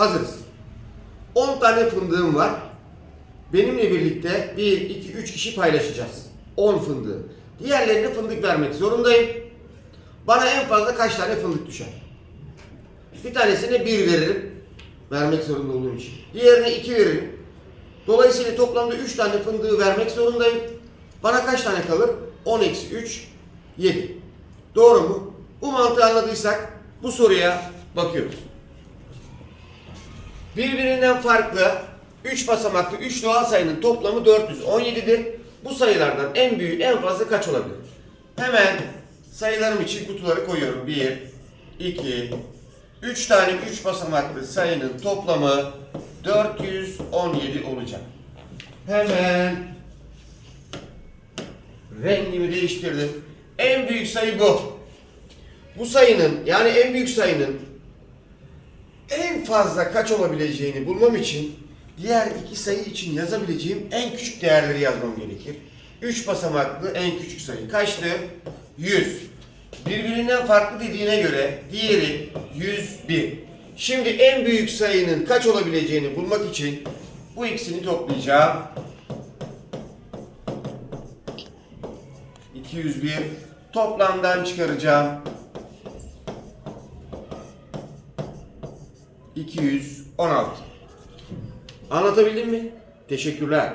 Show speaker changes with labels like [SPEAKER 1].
[SPEAKER 1] Hazırız. 10 tane fındığım var. Benimle birlikte 1, 2, 3 kişi paylaşacağız. 10 fındığı. Diğerlerine fındık vermek zorundayım. Bana en fazla kaç tane fındık düşer? Bir tanesine 1 veririm. Vermek zorunda olduğum için. Diğerine 2 veririm. Dolayısıyla toplamda 3 tane fındığı vermek zorundayım. Bana kaç tane kalır? 10 eksi 3, 7. Doğru mu? Bu mantığı anladıysak bu soruya bakıyoruz. Birbirinden farklı 3 basamaklı 3 doğal sayının toplamı 417'dir. Bu sayılardan en büyüğü en fazla kaç olabilir? Hemen sayılarım için kutuları koyuyorum. 1, 2, 3 tane 3 basamaklı sayının toplamı 417 olacak. Hemen rengimi değiştirdim. En büyük sayı bu. Bu sayının yani en büyük sayının fazla kaç olabileceğini bulmam için diğer iki sayı için yazabileceğim en küçük değerleri yazmam gerekir. 3 basamaklı en küçük sayı kaçtı? 100. Birbirinden farklı dediğine göre diğeri 101. Şimdi en büyük sayının kaç olabileceğini bulmak için bu ikisini toplayacağım. 201 toplamdan çıkaracağım. 216. Anlatabildim mi? Teşekkürler.